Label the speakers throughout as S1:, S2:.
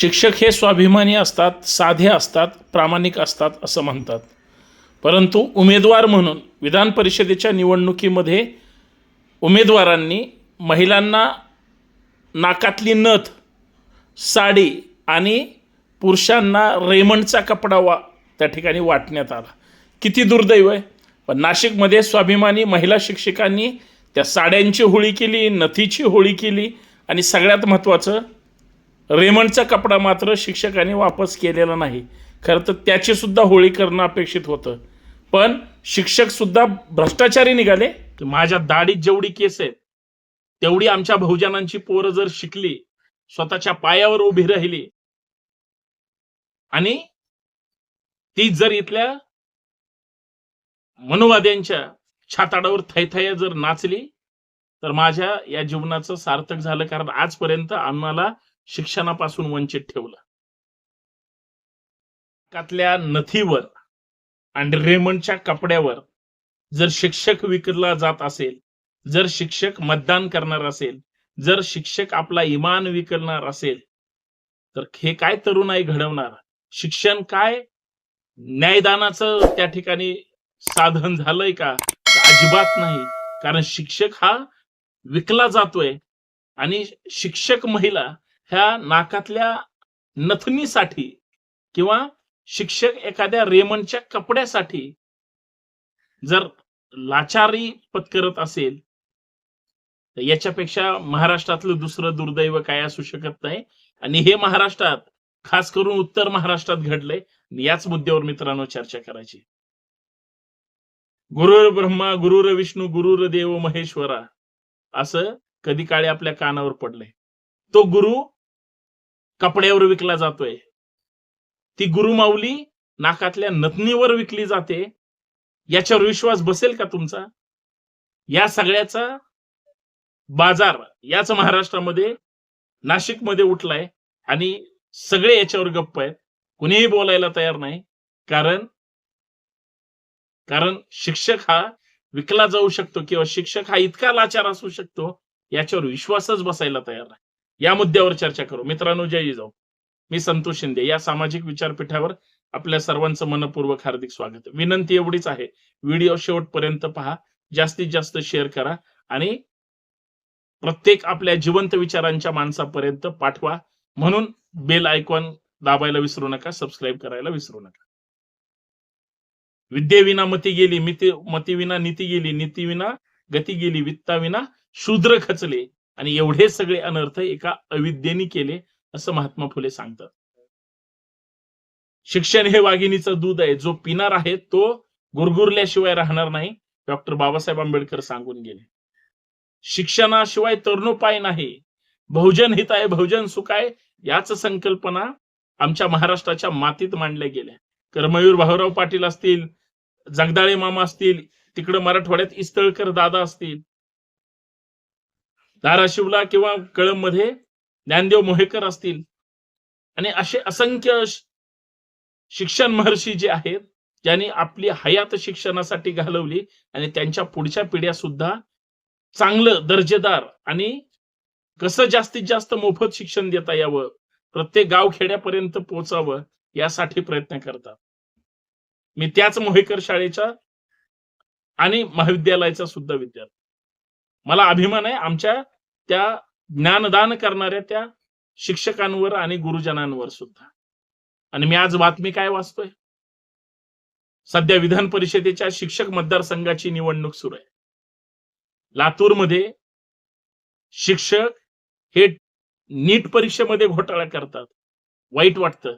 S1: शिक्षक हे स्वाभिमानी असतात साधे असतात प्रामाणिक असतात असं म्हणतात. परंतु उमेदवार म्हणून विधान परिषदेच्या निवडणुकीमध्ये उमेदवारांनी महिलांना नाकातली नथ साडी आणि पुरुषांना रेमंडचा कपडा वा त्या ठिकाणी वाटण्यात आला. किती दुर्दैव आहे. पण नाशिकमध्ये स्वाभिमानी महिला शिक्षकांनी त्या साड्यांची होळी केली नथीची होळी केली आणि सगळ्यात महत्त्वाचं रेमंडचा कपडा मात्र शिक्षकांनी वापस केलेला नाही. खरं तर त्याची सुद्धा होळी करणं अपेक्षित होतं. पण शिक्षक सुद्धा भ्रष्टाचारी निघाले. माझ्या दाढीत जेवढी केस आहेत तेवढी आमच्या बहुजनांची पोरं जर शिकली स्वतःच्या पायावर उभी राहिली आणि ती जर इथल्या मनुवाद्यांच्या छाताडावर थैथया जर नाचली तर माझ्या या जीवनाचं सार्थक झालं. कारण आजपर्यंत आम्हाला शिक्षणापासून वंचित ठेवलं. कातल्या नथीवर आणि रेमंडच्या कपड्यावर जर शिक्षक विकला जात असेल जर शिक्षक मतदान करणार असेल जर शिक्षक आपला इमान विकणार असेल तर हे काय तरुणाई घडवणार? शिक्षण काय? न्यायदानाचं त्या ठिकाणी साधन झालंय का? अजिबात नाही. कारण शिक्षक हा विकला जातोय आणि शिक्षक महिला ह्या नाकातल्या नथनीसाठी किंवा शिक्षक एखाद्या रेमंडच्या कपड्यासाठी जर लाचारी पत्करत असेल तर याच्यापेक्षा महाराष्ट्रातलं दुसरं दुर्दैव काय असू शकत नाही. आणि हे महाराष्ट्रात खास करून उत्तर महाराष्ट्रात घडलंय. याच मुद्द्यावर मित्रांनो चर्चा करायची. गुरुर ब्रह्मा गुरुर विष्णू गुरुर देव महेश्वरा असं कधी काळी आपल्या कानावर पडलंय. तो गुरु कपड्यावर विकला जातोय. ती गुरुमाऊली नाकातल्या नथनीवर विकली जाते. याच्यावर विश्वास बसेल का तुमचा? या सगळ्याचा बाजार याच महाराष्ट्रामध्ये नाशिकमध्ये उठलाय आणि सगळे याच्यावर गप्प आहेत. कुणीही बोलायला तयार नाही. कारण कारण शिक्षक हा विकला जाऊ शकतो किंवा शिक्षक हा इतका लाचार असू शकतो याच्यावर विश्वासच बसायला तयार नाही. या मुद्द्यावर चर्चा करू. मित्रांनो जय जाऊ मी संतोष शिंदे. या सामाजिक विचारपीठावर आपल्या सर्वांचं मनपूर्वक हार्दिक स्वागत. विनंती एवढीच आहे. व्हिडिओ शेवटपर्यंत पहा. जास्तीत जास्त शेअर करा आणि प्रत्येक आपल्या जिवंत विचारांच्या माणसापर्यंत पाठवा. म्हणून बेल आयकॉन दाबायला विसरू नका सबस्क्राईब करायला विसरू नका. विद्येविना मती गेली मिती मतीविना नीती गेली नीतीविना गती गेली वित्ताविना शूद्र खचले आणि एवढे सगळे अनर्थ एका अविद्येने केले असं महात्मा फुले सांगतात. शिक्षण हे वाघिणीचं दूध आहे. जो पिणार आहे तो गुरगुरल्याशिवाय राहणार नाही डॉक्टर बाबासाहेब आंबेडकर सांगून गेले. शिक्षणाशिवाय तरुणोपाय नाही. बहुजन हित आहे बहुजन सुख आहे याच संकल्पना आमच्या महाराष्ट्राच्या मातीत मांडल्या गेल्या. करमयूर भाऊराव पाटील असतील जगदाळे मामा असतील तिकडं मराठवाड्यात इस्तळकर दादा असतील धाराशिवला किंवा कळंबमध्ये ज्ञानदेव मोहेकर असतील. आणि असे असंख्य शिक्षण महर्षी जे आहेत ज्यांनी आपली हयात शिक्षणासाठी घालवली आणि त्यांच्या पुढच्या पिढ्या सुद्धा चांगलं दर्जेदार आणि कसं जास्तीत जास्त मोफत शिक्षण देता यावं प्रत्येक गाव खेड्यापर्यंत पोहोचावं यासाठी प्रयत्न करतात. मी त्याच मोहेकर शाळेच्या आणि महाविद्यालयाचा सुद्धा विद्यार्थी मला अभिमान आहे आमच्या त्या ज्ञानदान करणाऱ्या त्या शिक्षकांवर आणि गुरुजनांवर सुद्धा. आणि मी आज बातमी काय वाचतोय? सध्या विधान परिषदेच्या शिक्षक मतदारसंघाची निवडणूक सुरू आहे. लातूरमध्ये शिक्षक हे नीट परीक्षेमध्ये घोटाळा करतात. वाईट वाटतं.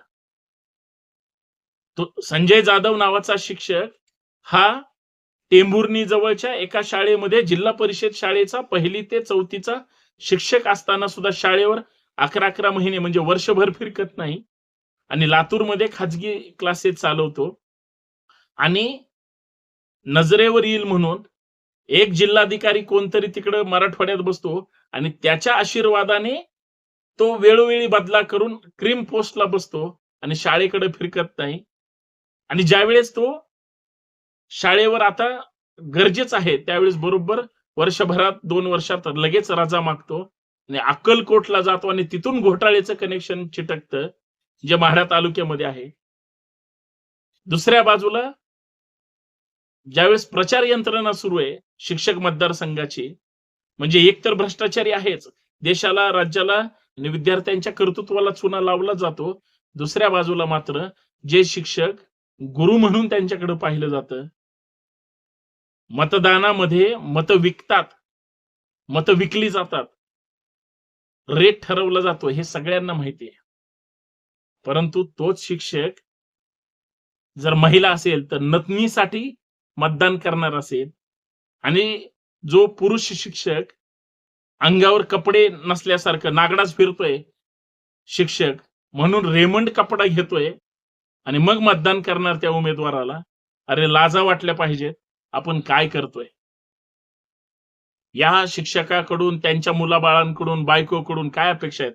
S1: तो संजय जाधव नावाचा शिक्षक हा टेंभुर्णी जवळच्या एका शाळेमध्ये जिल्हा परिषद शाळेचा पहिली ते चौथीचा शिक्षक असताना सुद्धा शाळेवर अकरा अकरा महिने म्हणजे वर्षभर फिरकत नाही. आणि लातूरमध्ये खाजगी क्लासेस चालवतो. आणि नजरेवर येईल म्हणून एक जिल्हाधिकारी कोणतरी तिकडं मराठवाड्यात बसतो आणि त्याच्या आशीर्वादाने तो वेळोवेळी बदला करून क्रीम पोस्टला बसतो आणि शाळेकडे फिरकत नाही. आणि ज्यावेळेस तो शाळेवर आता गरजेच आहे त्यावेळेस बरोबर वर्षभरात दोन वर्षात लगेच रजा मागतो. आणि अक्कलकोटला जातो आणि तिथून घोटाळ्याचं कनेक्शन चिटकतं जे माढा तालुक्यामध्ये आहे. दुसऱ्या बाजूला ज्यावेळेस प्रचार यंत्रणा सुरू आहे शिक्षक मतदारसंघाची म्हणजे एकतर भ्रष्टाचारी आहेच देशाला राज्याला आणि विद्यार्थ्यांच्या कर्तृत्वाला चुना लावला जातो. दुसऱ्या बाजूला मात्र जे शिक्षक गुरु म्हणून त्यांच्याकडे पाहिलं जातं मतदानामध्ये मत विकतात मत विकली जातात. रेट ठरवला जातो हे सगळ्यांना माहिती आहे. परंतु तोच शिक्षक जर महिला असेल तर नतनीसाठी मतदान करणार असेल आणि जो पुरुष शिक्षक अंगावर कपडे नसल्यासारखं नागडाच फिरतोय शिक्षक म्हणून रेमंड कपडा घेतोय आणि मग मतदान करणार त्या उमेदवाराला. अरे लाजा वाटल्या पाहिजेत. आपण काय करतोय? या शिक्षकाकडून त्यांच्या मुलाबाळांकडून बायकोकडून काय अपेक्षा आहेत?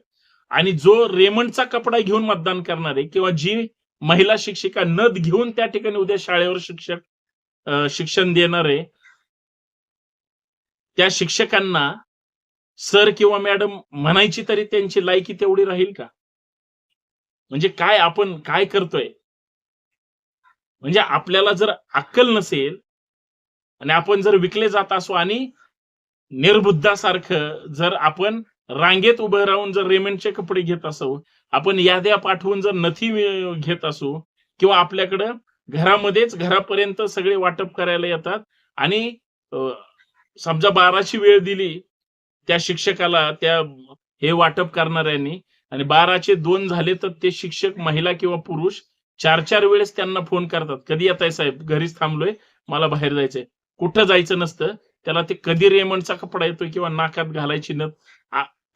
S1: आणि जो रेमंडचा कपडा घेऊन मतदान करणार आहे किंवा जी महिला शिक्षिका नद घेऊन त्या ठिकाणी उद्या शाळेवर शिक्षक शिक्षण देणार आहे त्या शिक्षकांना सर किंवा मॅडम म्हणायची तरी त्यांची लायकी तेवढी राहील का? म्हणजे काय आपण काय करतोय? म्हणजे आपल्याला जर अक्कल नसेल आणि आपण जर विकले जात असू आणि निर्बुद्धासारखं जर आपण रांगेत उभं राहून जर रेमेंटचे कपडे घेत असो आपण याद्या पाठवून जर नथी घेत असू किंवा आपल्याकडं घरामध्येच घरापर्यंत सगळे वाटप करायला येतात आणि समजा बाराची वेळ दिली त्या शिक्षकाला त्या हे वाटप करणाऱ्यांनी आणि बाराचे दोन झाले तर ते शिक्षक महिला किंवा पुरुष चार चार वेळेस त्यांना फोन करतात. कधी येत आहे साहेब? घरीच थांबलोय मला बाहेर जायचंय. कुठं जायचं नसतं त्याला ते कधी रेमंडचा कपडा येतोय किंवा नाकात घालायची नथ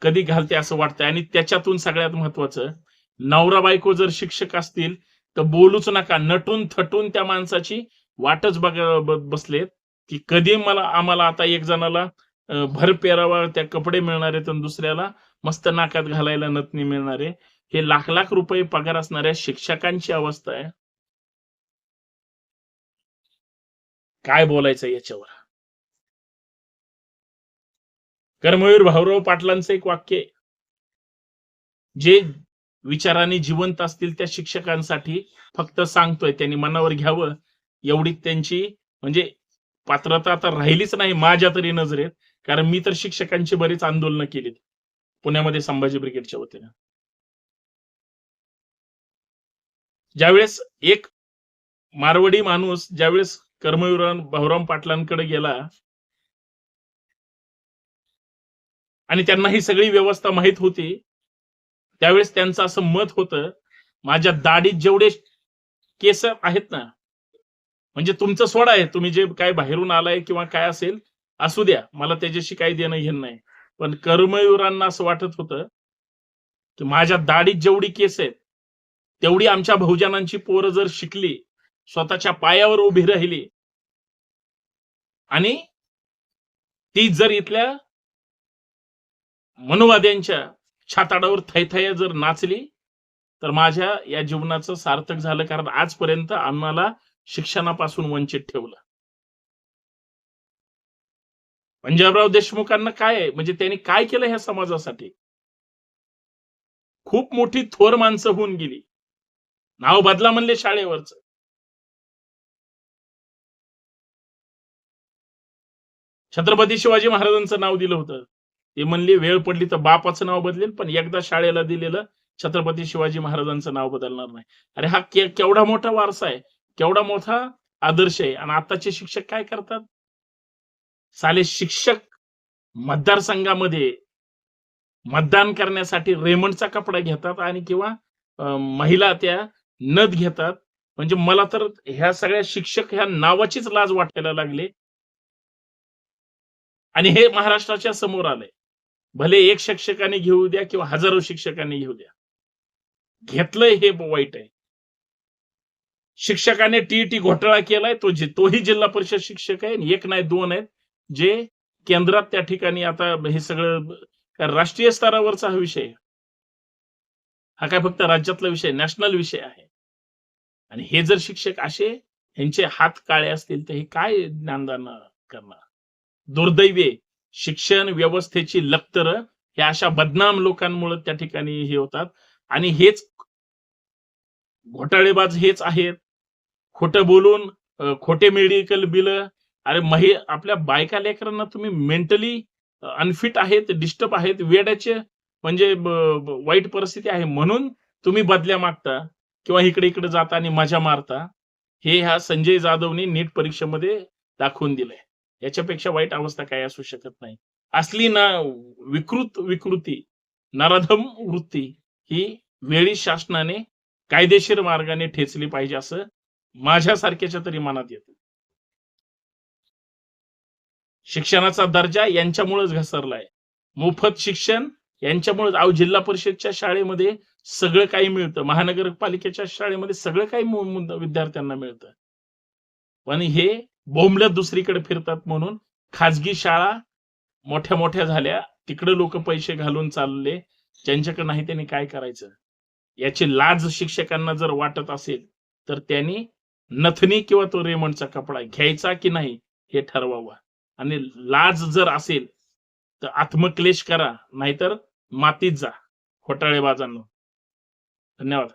S1: कधी घालते असं वाटतंय. आणि त्याच्यातून सगळ्यात महत्वाचं नवरा बायको जर शिक्षक असतील तर बोलूच नका. नटून थटून त्या माणसाची वाटच बघा बसलेत की कधी मला आम्हाला आता एक जणाला भर पेरावा त्या कपडे मिळणार आहेत आणि दुसऱ्याला मस्त नाकात घालायला नथनी मिळणार. आहे हे लाख लाख रुपये पगार असणाऱ्या शिक्षकांची अवस्था आहे. काय बोलायचं याच्यावर? कर्मवीर भाऊराव पाटलांचं एक वाक्य जे विचाराने जिवंत असतील त्या शिक्षकांसाठी फक्त सांगतोय त्यांनी मनावर घ्यावं एवढी त्यांची म्हणजे पात्रता आता राहिलीच नाही माझ्या तरी नजरेत कारण मी तर शिक्षकांची बरीच आंदोलनं केलीत पुण्यामध्ये संभाजी ब्रिगेडच्या वतीने. ज्यावेळेस एक मारवडी माणूस ज्यावेळेस कर्मवीर भाऊराम पाटलांकडे गेला. आणि त्यांना ही सगळी व्यवस्था माहीत होती. त्यावेळेस त्यांचं असं मत होतं माझ्या दाढीत जेवढे केस आहेत ना म्हणजे तुमचं सोडा आहे तुम्ही जे काय बाहेरून आलाय किंवा काय असेल असू द्या मला त्याच्याशी काही देणं घेणं नाही. पण कर्मयुरांना असं वाटत होतं की माझ्या दाढीत जेवढी केस आहेत तेवढी आमच्या बहुजनांची पोरं जर शिकली स्वतःच्या पायावर उभी राहिली. आणि ती जर इथल्या मनोवाद्यांच्या छाताडावर थैथया जर नाचली तर माझ्या या जीवनाचं सार्थक झालं कारण आजपर्यंत आम्हाला शिक्षणापासून वंचित ठेवलं. पंजाबराव देशमुखांना काय आहे? म्हणजे त्यांनी काय केलं ह्या समाजासाठी? खूप मोठी थोर माणसं होऊन गेली. नाव बदला म्हणले शाळेवरच. छत्रपती शिवाजी महाराजांचं नाव दिलं होतं. ते म्हणले वेळ पडली तर बापाचं नाव बदलेल पण एकदा शाळेला दिलेलं छत्रपती शिवाजी महाराजांचं नाव बदलणार नाही. अरे हा के- केवढा मोठा वारसा आहे केवढा मोठा आदर्श आहे. आणि आताचे शिक्षक काय करतात? साले शिक्षक मतदारसंघामध्ये मतदान करण्यासाठी रेमंडचा कपडा घेतात आणि किंवा महिला त्या नद घेतात. म्हणजे मला तर ह्या सगळ्या शिक्षक ह्या नावाचीच लाज वाटायला लागले. आणि हे महाराष्ट्राच्या समोर आलंय. भले एक शिक्षकाने घेऊ द्या किंवा हजारो शिक्षकांनी घेऊ द्या. घेतलंय हे वाईट आहे. शिक्षकाने टीईटी घोटाळा केलाय तो जि- तोही जिल्हा परिषद शिक्षक आहे आणि एक नाही दोन आहेत जे केंद्रात त्या ठिकाणी आता हे सगळं राष्ट्रीय स्तरावरचा हा विषय हा काय फक्त राज्यातला विषय नॅशनल विषय आहे. आणि हे जर शिक्षक असे ह्यांचे हात काळे असतील तर हे काय ज्ञानदान करणार? दुर्दैवे शिक्षण व्यवस्थेची लक्तर हे अशा बदनाम लोकांमुळे त्या ठिकाणी हे होतात. आणि हेच घोटाळेबाज हेच आहेत. खोटं बोलून खोटे मेडिकल बिल अरे महि आपल्या बायका लेकरांना तुम्ही मेंटली अनफिट आहेत डिस्टर्ब आहेत. वेड्याचे म्हणजे वाईट परिस्थिती आहे म्हणून तुम्ही बदल्या मागता किंवा इकडे इकडे जाता आणि मजा मारता. हे ह्या संजय जाधवनी नीट परीक्षेमध्ये दाखवून दिलंय. याच्यापेक्षा वाईट अवस्था काय असू शकत नाही. असली ना विकृत विकृती नराधम वृत्ती ही वेळी शासनाने कायदेशीर मार्गाने ठेचली पाहिजे असं माझ्यासारख्याच्या तरी मनात येतं. शिक्षणाचा दर्जा यांच्यामुळेच घसरलाय. मोफत शिक्षण यांच्यामुळेच अव जिल्हा परिषदच्या शाळेमध्ये सगळं काही मिळतं. महानगरपालिकेच्या शाळेमध्ये सगळं काही विद्यार्थ्यांना मिळतं. पण हे बोंबल्या दुसरीकडे फिरतात म्हणून खाजगी शाळा मोठ्या मोठ्या झाल्या. तिकडे लोक पैसे घालून चालले. ज्यांच्याकडे नाही त्यांनी काय करायचं? याची लाज शिक्षकांना जर वाटत असेल तर त्यांनी नथनी किंवा तो रेमंडचा कपडा घ्यायचा की नाही हे ठरवावा. आणि लाज जर असेल तर आत्मक्लेश करा. नाहीतर मातीत जा. घोटाळेबाजांनो. धन्यवाद.